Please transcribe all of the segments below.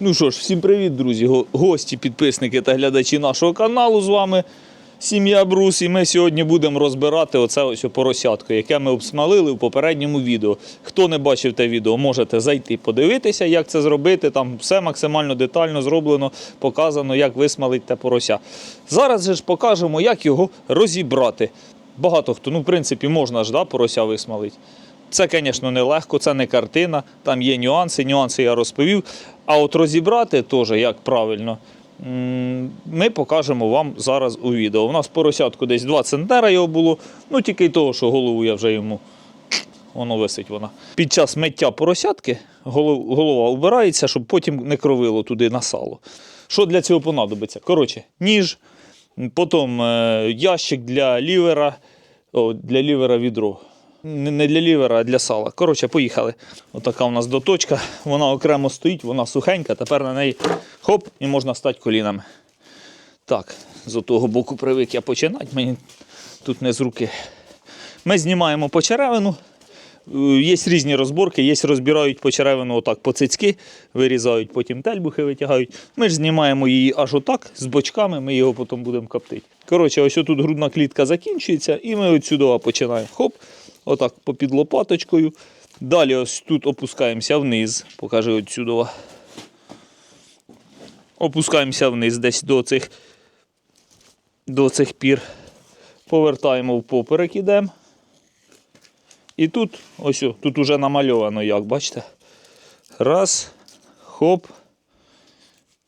Ну що ж, всім привіт, друзі, гості, підписники та глядачі нашого каналу. З вами сім'я Брус. І ми сьогодні будемо розбирати оце ось поросятко, яке ми обсмалили в попередньому відео. Хто не бачив те відео, можете зайти подивитися, як це зробити. Там все максимально детально зроблено, показано, як висмалить те порося. Зараз же ж покажемо, як його розібрати. Багато хто, ну, в принципі, можна ж да, порося висмалити. Це, звісно, не легко, це не картина, там є нюанси, нюанси я розповів. А от розібрати теж, як правильно, ми покажемо вам зараз у відео. У нас поросятку десь 2 центнера його було, ну тільки й того, що голову я вже йому. Воно висить вона. Під час миття поросятки голова убирається, щоб потім не кровило туди на сало. Що для цього понадобиться? Коротше, ніж, потім е, ящик для лівера, о, для лівера відро. Не для лівера, а для сала. Коротше, поїхали. Отака у нас доточка. Вона окремо стоїть, вона сухенька. Тепер на неї хоп, і можна стати колінами. Так, з того боку привик я починати, мені тут не з руки. Ми знімаємо почеревину. Е, Є різні розборки, є розбирають почеревину отак по цицьки, вирізають, потім тельбухи витягають. Ми ж знімаємо її аж отак з бочками, ми його потім будемо коптити. Коротше, ось тут грудна клітка закінчується, і ми от сюди починаємо. Хоп, отак попід лопаточкою. Далі ось тут опускаємося вниз, покажи отсюди. Опускаємося вниз десь до цих, до цих пір. Повертаємо в поперек ідемо. І тут, ось, тут уже намальовано, як, бачите? Раз, хоп,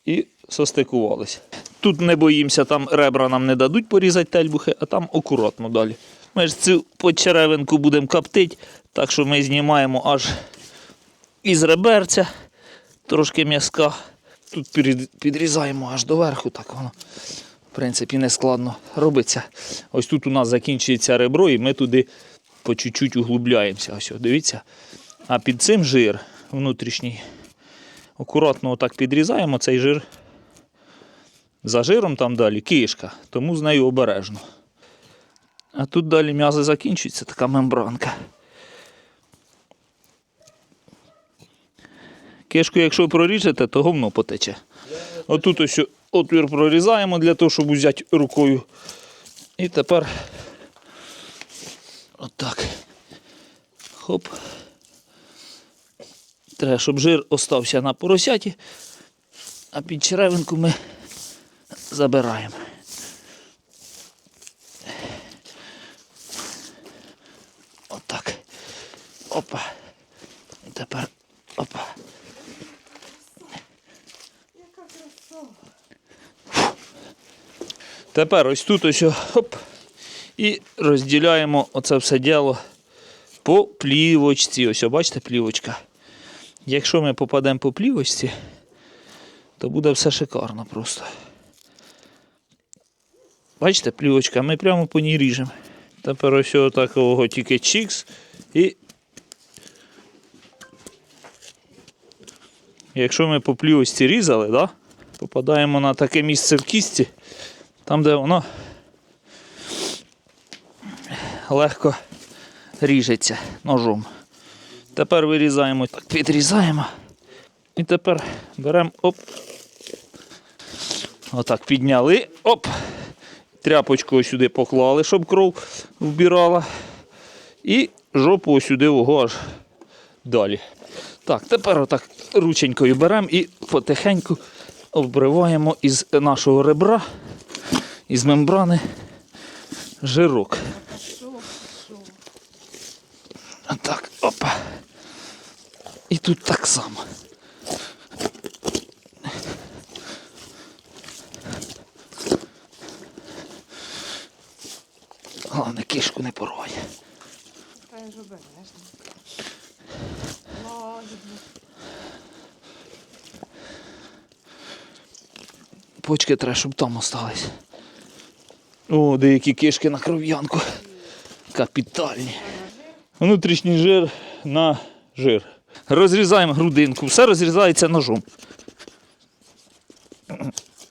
і состикувалися. Тут не боїмося, там ребра нам не дадуть порізати тельбухи, а там акуратно далі. Ми ж цю почеревинку будемо коптити, так що ми знімаємо аж із реберця, трошки м'язка. Тут підрізаємо аж до верху, так воно. В принципі, не складно робиться. Ось тут у нас закінчується ребро, і ми туди по чуть-чуть углубляємося. Ось, дивіться. А під цим жир внутрішній. Акуратно отак підрізаємо цей жир. За жиром там далі кишка, тому з нею обережно. А тут далі м'язи закінчується, така мембранка. Кишку, якщо проріжете, то говно потече. Отут ось отвір прорізаємо для того, щоб взяти рукою. І тепер отак. Хоп. Треба, щоб жир остався на поросяті, а під черевинку ми забираємо. Отак. Опа. І тепер опа. Тепер ось тут ось о, хоп. І розділяємо оце все діло по плівочці. Ось, бачите, плівочка. Якщо ми попадемо по плівочці, то буде все шикарно просто. Бачите, плівочка, ми прямо по ній ріжемо. Тепер ось такого тільки чікс і. Якщо ми по плівочці різали, да, попадаємо на таке місце в кісті, там, де воно легко ріжеться ножом. Тепер вирізаємо, так підрізаємо. І тепер беремо оп. Отак підняли. Оп. Тряпочку сюди поклали, щоб кров вбирала. І жопу сюди аж далі. Так, тепер отак рученькою беремо і потихеньку обриваємо із нашого ребра, із мембрани жирок. Отак, опа. І тут так само. Головне, кишку не порвай. Та я ж обережно. Почки треба, щоб там остались. О, деякі кишки на кров'янку. Капітальні. Внутрішній жир на жир. Розрізаємо грудинку. Все розрізається ножом.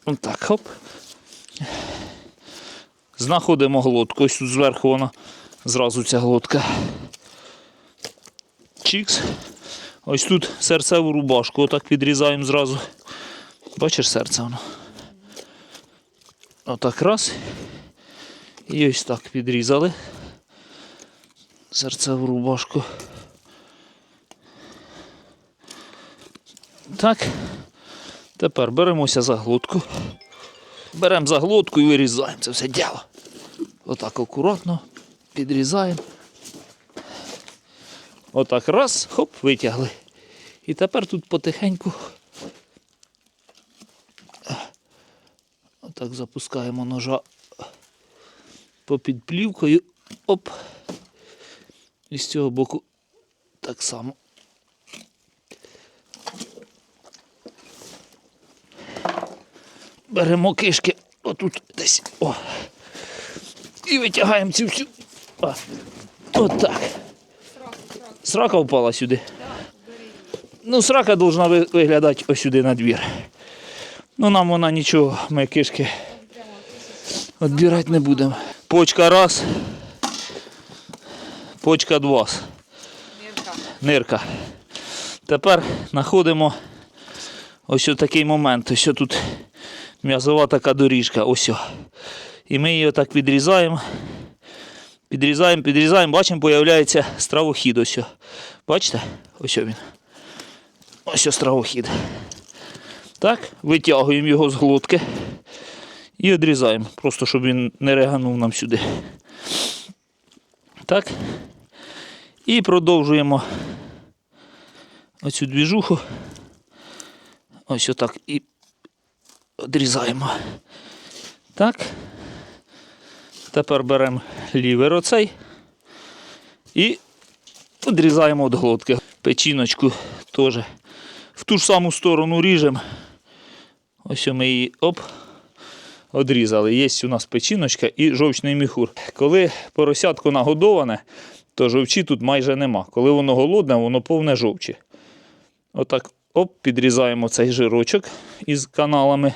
Отак, хоп. Знаходимо глотку. Ось тут зверху вона зразу ця глотка. Чікс. Ось тут серцеву рубашку, отак підрізаємо зразу. Бачиш серце воно. Отак раз. І ось так підрізали. Серцеву рубашку. Так. Тепер беремося за глотку. Беремо за глотку і вирізаємо це все діло. Отак акуратно підрізаємо. Отак раз, хоп, витягли. І тепер тут потихеньку. Отак запускаємо ножа попід плівкою. Оп. І з цього боку так само. Беремо кишки отут десь. О. І витягаємо цю всю. Отак. Срака впала сюди. Ну, срака ви- виглядати ось сюди на двір. Ну, нам вона нічого, ми кишки відбирати не будемо. Почка раз. Почка два. Нирка. Нирка. Тепер знаходимо ось такий момент. Ось тут м'язова така доріжка. Ось. І ми її отак відрізаємо. Підрізаємо, підрізаємо, бачимо, появляється стравохід. Ось. Бачите? Ось він. Ось о стравохід. Так, витягуємо його з глотки і відрізаємо. Просто щоб він не реганув нам сюди. Так. І продовжуємо оцю двіжуху. Ось отак і відрізаємо. Так. Тепер беремо лівер оцей і відрізаємо від глотки. Печіночку теж в ту ж саму сторону ріжемо. Ось ми її оп, одрізали. Є у нас печіночка і жовчний міхур. Коли поросятко нагодоване, то жовчі тут майже нема. Коли воно голодне, воно повне жовчі. Отак оп, підрізаємо цей жирочок із каналами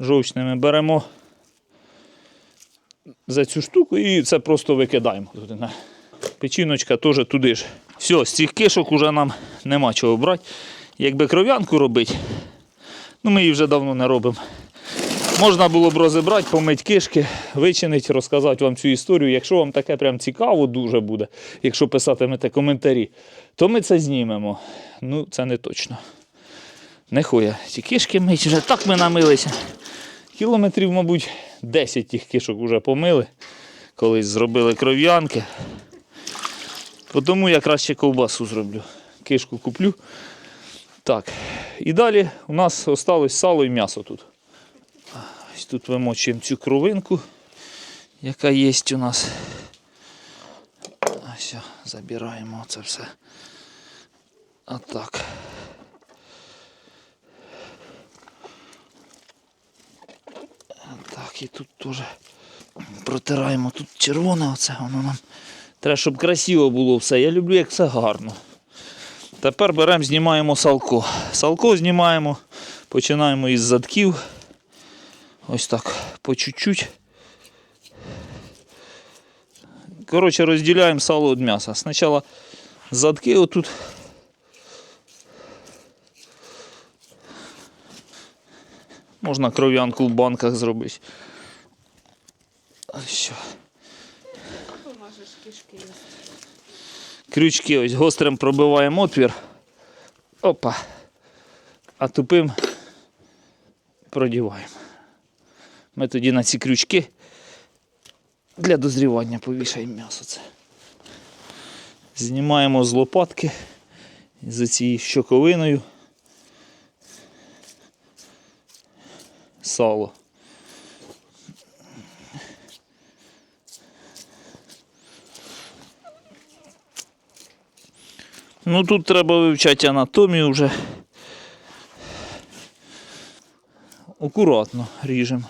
жовчними. Беремо за цю штуку і це просто викидаємо. Печіночка теж туди ж. Все, з цих кишок вже нам нема чого брати. Якби кров'янку робити, ну ми її вже давно не робимо. Можна було б розібрати, помити кишки, вичинити, розказати вам цю історію. Якщо вам таке прям цікаво дуже буде, якщо писатимете коментарі, то ми це знімемо. Ну, це не точно. Не хуя. Ці кишки мить, вже так ми намилися. Кілометрів, мабуть, 10 тих кишок вже помили. Колись зробили кров'янки. Тому я краще ковбасу зроблю. Кишку куплю. Так. І далі у нас осталось сало і м'ясо тут. Тут вимочуємо цю кровинку, яка є у нас. Ось, забираємо це все. Отак. Так, і тут теж протираємо. Тут червоне оце, воно нам. Треба, щоб красиво було все. Я люблю, як все гарно. Тепер беремо, знімаємо салко. Салко знімаємо, починаємо із задків. Ось так, по чуть-чуть. Коротше, розділяємо сало від м'яса. Спочатку задки отут. Можна кров'янку в банках зробити. А Їсти. Крючки ось гострим пробиваємо отвір. Опа. А тупим продіваємо. Ми тоді на ці крючки для дозрівання повішаємо м'ясо. Це. Знімаємо з лопатки за цією щоковиною. Сало. Ну тут треба вивчати анатомію вже. Акуратно ріжемо.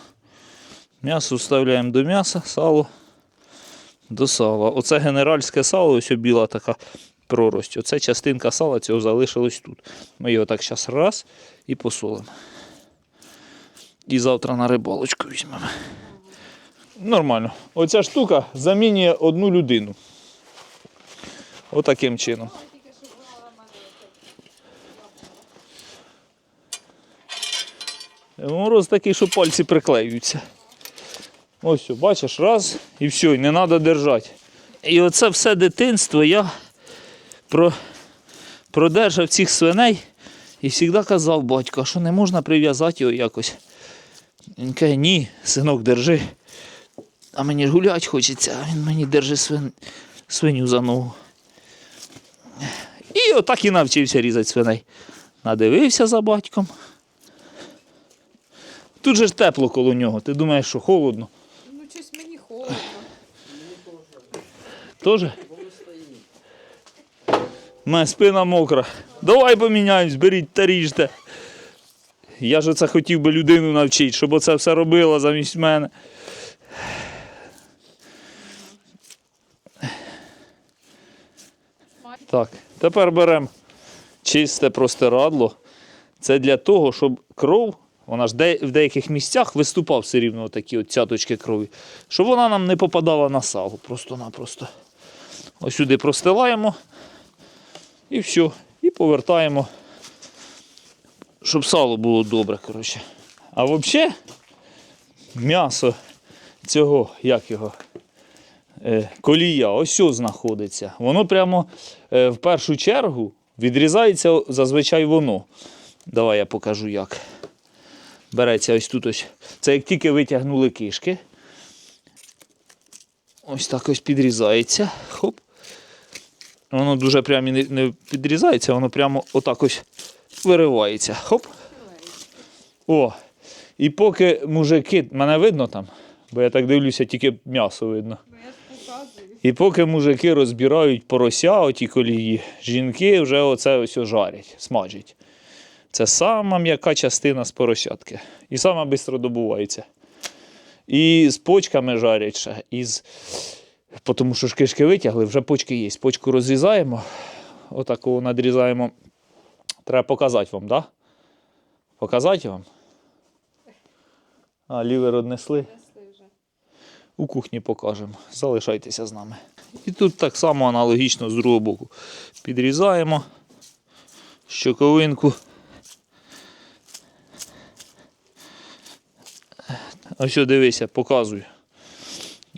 М'ясо вставляємо до м'яса, сало до сала. Оце генеральське сало, ось біла така прорость. Оце частинка сала цього залишилась тут. Ми його так зараз раз і посолимо. І завтра на рибалочку візьмемо. Нормально. Оця штука замінює одну людину. Отаким чином. Мороз такий, що пальці приклеюються. Ось, все, бачиш, раз і все, і не треба держати. І оце все дитинство я про, продержав цих свиней і завжди казав батько, що не можна прив'язати його якось. Він каже, ні, синок, держи. А мені ж гулять хочеться, а він мені держи свин... свиню за ногу. І отак і навчився різати свиней. Надивився за батьком. Тут же ж тепло коло нього. Ти думаєш, що холодно? Ну, щось мені холодно. Тоже? У мене спина мокра. Давай поміняємось, беріть та ріжте. Я ж оце хотів би людину навчити, щоб оце все робила замість мене. Так, тепер беремо чисте простирадло. Це для того, щоб кров, вона ж де, в деяких місцях виступав все рівно такі от цяточки крові, щоб вона нам не попадала на сало просто-напросто. Ось сюди простилаємо і все. І повертаємо, щоб сало було добре. коротше. А взагалі, м'ясо цього, як його, е, колія, ось ось знаходиться. Воно прямо е, в першу чергу відрізається зазвичай воно. Давай я покажу як. Береться ось тут ось. Це як тільки витягнули кишки. Ось так ось підрізається. Хоп. Воно дуже прямо не, підрізається, воно прямо отак ось виривається. Хоп. О. І поки мужики, мене видно там, бо я так дивлюся, тільки м'ясо видно. І поки мужики розбирають порося, оті колії, жінки вже оце ось жарять, смажать. Це сама м'яка частина з поросятки. І сама швидко добувається. І з почками жарять ще. І з... Тому що ж кишки витягли, вже почки є. Почку розрізаємо. Отаку надрізаємо. Треба показати вам, так? Да? Показати вам? А, лівер однесли. У кухні покажемо. Залишайтеся з нами. І тут так само аналогічно з другого боку. Підрізаємо щоковинку. Ось дивися, показую.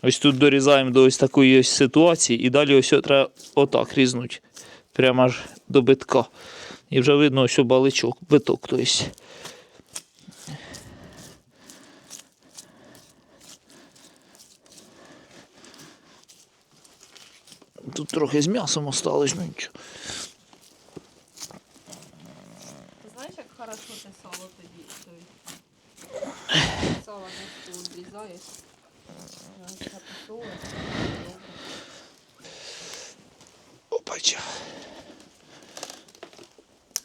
Ось тут дорізаємо до ось такої ось ситуації і далі ось треба отак різнути. Прямо аж до битка. І вже видно, що баличок, биток. Тобто. Тут трохи з м'ясом осталось, ну нічого. Ти знаєш, як хорошо ти сало тоді той. Сало Опача.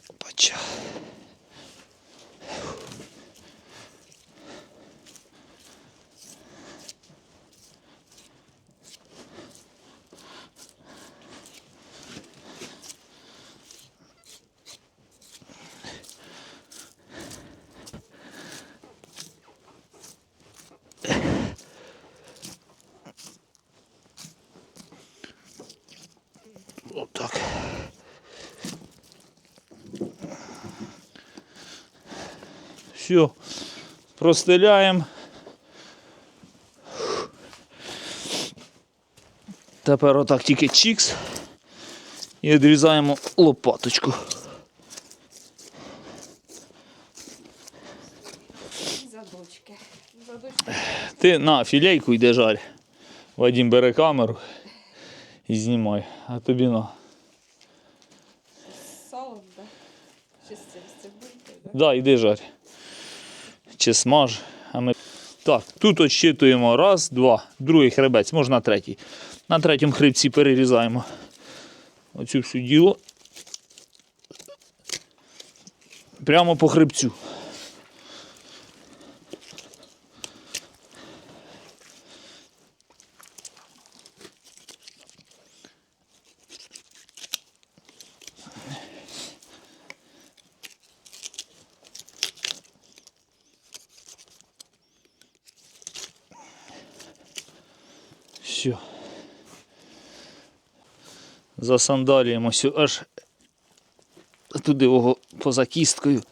Опача. Отак. Все. Простеляємо. Тепер отак тільки чікс. І відрізаємо лопаточку. Задочки. Задочки. Ти на філейку йде жарь. Вадим бере камеру і знімай. А тобі на. Салом, да? Чи з цим з цибулькою, да? Да, йди жарь. Чи смаж. А ми... Так, тут очитуємо раз, два, другий хребець, можна третій. На третьому хребці перерізаємо оцю всю діло. Прямо по хребцю. Засандалюємо аж туди його поза кісткою.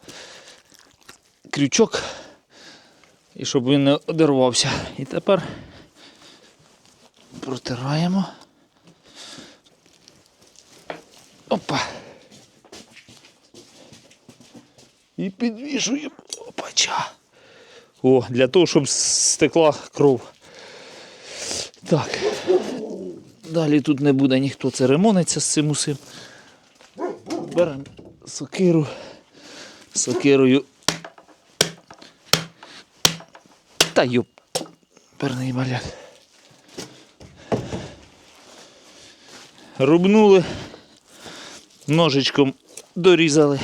Крючок І щоб він не одервався. І тепер протираємо. Опа. І підвішуємо. Опача. О, для того, щоб стекла кров. Так. Далі тут не буде ніхто церемониться з цим усім. Беремо сокиру. Сокирою. Та йоп. Перний маляк. Рубнули. Ножичком дорізали.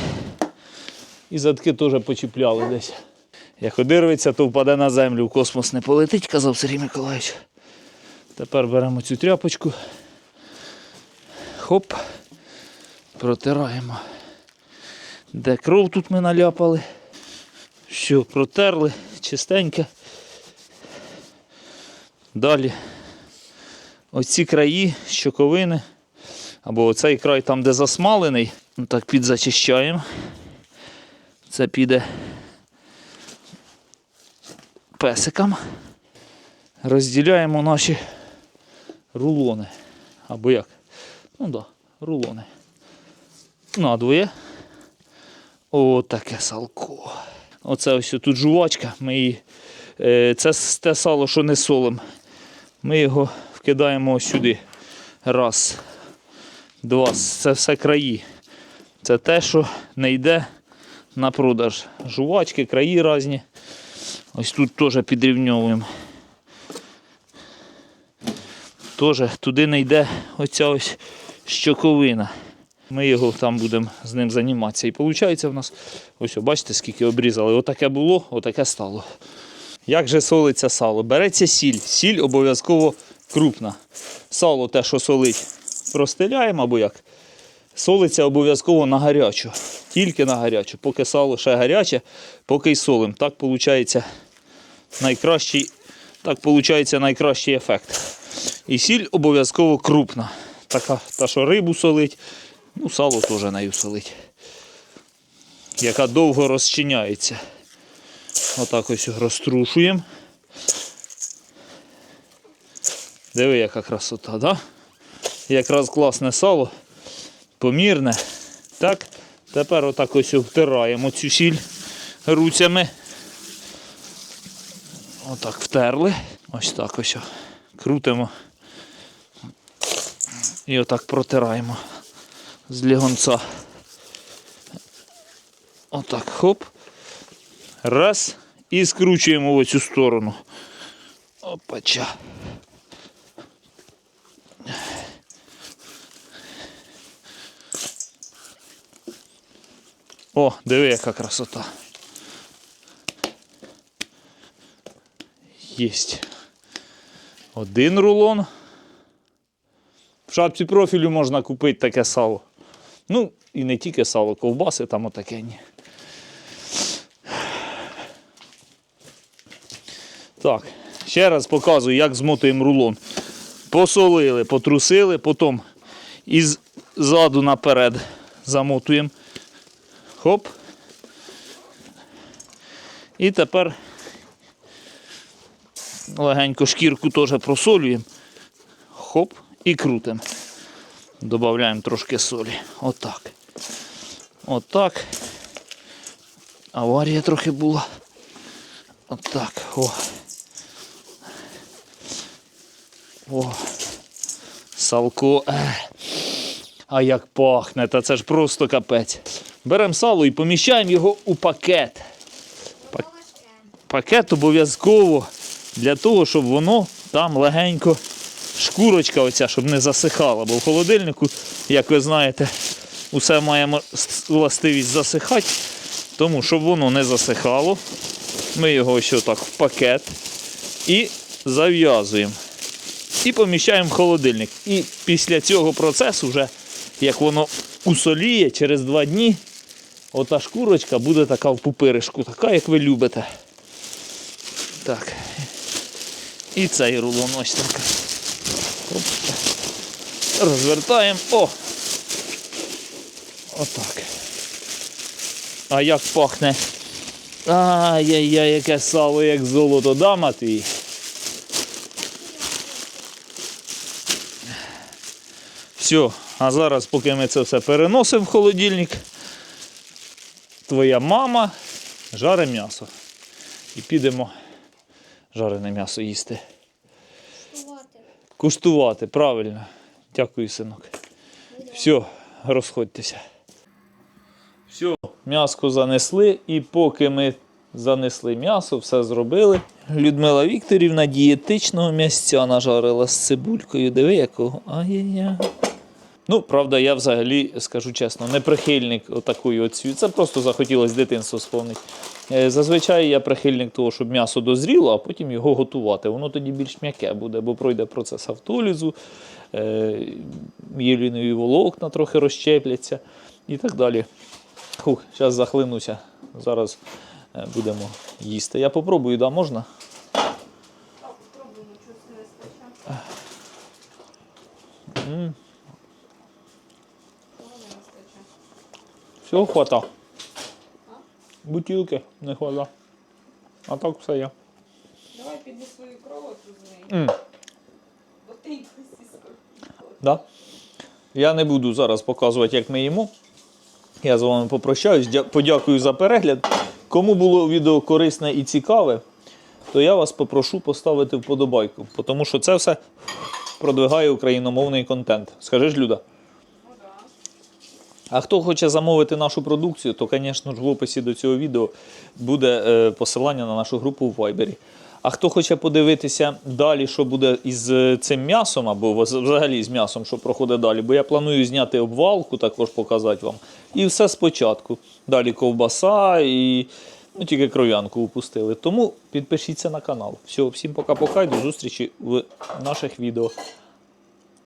І задки теж почіпляли десь. Як одирветься, то впаде на землю, в космос не полетить, казав Сергій Миколаївич. Тепер беремо цю тряпочку. Хоп. Протираємо. Де кров тут ми наляпали. Що, протерли, чистеньке. Далі. Оці краї, щоковини. Або оцей край там, де засмалений. Ну, Так підзачищаємо. Це піде песикам. Розділяємо наші рулони. Або як? Ну да, рулони. Надвоє. О, таке салко. Оце ось тут жувачка. Ми її, е, це те сало, що не солим. Ми його вкидаємо сюди. Раз. Два. Це все краї. Це те, що не йде на продаж. Жувачки, краї різні. Ось тут теж підрівньовуємо. Теж туди не йде оця ось щоковина. Ми його там будемо з ним займатися. І виходить в нас, ось бачите, скільки обрізали. Отаке було, отаке стало. Як же солиться сало? Береться сіль. Сіль обов'язково крупна. Сало те, що солить, простеляємо або як. Солиться обов'язково на гарячу. Тільки на гарячу. Поки сало ще гаряче, поки й солим. Так виходить найкращий, так виходить найкращий ефект. І сіль обов'язково крупна. Така, та, що рибу солить, ну, сало теж нею солить. Яка довго розчиняється. Отак ось розтрушуємо. Диви, яка красота, да? Якраз класне сало, помірне. Так, тепер отак ось втираємо цю сіль руцями. Отак втерли. Ось так ось. Крутимо. І отак протираємо з лігонця. Отак, хоп. Раз. І скручуємо в оцю сторону. Опача. О, диви, яка красота. Єсть. Один рулон. В шапці профілю можна купити таке сало. Ну, і не тільки сало, ковбаси там отакенні. Так, ще раз показую, як змотуємо рулон. Посолили, потрусили, потім із заду наперед замотуємо. Хоп. І тепер легенько шкірку теж просолюємо. Хоп і крутимо. Добавляємо трошки солі. Отак. Отак. Аварія трохи була. Отак. О. О. Салко. Е. А як пахне, та це ж просто капець. Беремо сало і поміщаємо його у пакет. Пакет обов'язково для того, щоб воно там легенько, шкурочка оця, щоб не засихала. Бо в холодильнику, як ви знаєте, усе має властивість засихати. Тому, щоб воно не засихало, ми його ось отак в пакет і зав'язуємо. І поміщаємо в холодильник. І після цього процесу, вже, як воно усоліє через два дні, ота шкурочка буде така в пупиришку, така, як ви любите. Так. І цей рулон ось. Розвертаємо. О! Отак. А як пахне Ай-яй-яй, яке сало, як золото, да, Матвій? Все, а зараз, поки ми це все переносимо в холодильник, твоя мама жаре м'ясо. І підемо жарене м'ясо їсти. Куштувати. Куштувати, правильно. Дякую, синок. Все, розходьтеся. Все, м'яско занесли, і поки ми занесли м'ясо, все зробили. Людмила Вікторівна дієтичного м'ясця нажарила з цибулькою. Диви якого. Ай-яй-яй. Ну, правда, я взагалі, скажу чесно, не прихильник отакої оцю. Це просто захотілося дитинство сповнити. Е, Зазвичай я прихильник того, щоб м'ясо дозріло, а потім його готувати. Воно тоді більш м'яке буде, бо пройде процес автолізу, е, єлінові волокна трохи розщепляться і так далі. Хух, зараз захлинуся. Зараз е, будемо їсти. Я попробую, да, можна? Так, спробуємо, щось не вистачає. М, Чого не вистачає? Всього хвата. Бутілки не хвата. А так все є. Давай піди свою кров розумій. М. Бо ти й. Да? Я не буду зараз показувати, як ми їмо. Я з вами попрощаюсь. Подякую за перегляд. Кому було відео корисне і цікаве, то я вас попрошу поставити вподобайку, тому що це все продвигає україномовний контент. Скажи ж, Люда. А хто хоче замовити нашу продукцію, то, звісно ж, в описі до цього відео буде е, посилання на нашу групу в Viber. А хто хоче подивитися далі, що буде із е, цим м'ясом, або взагалі з м'ясом, що проходить далі, бо я планую зняти обвалку, також показати вам. І все спочатку. Далі ковбаса і ну, тільки кров'янку упустили. Тому підпишіться на канал. Все, всім пока-пока і до зустрічі в наших відео.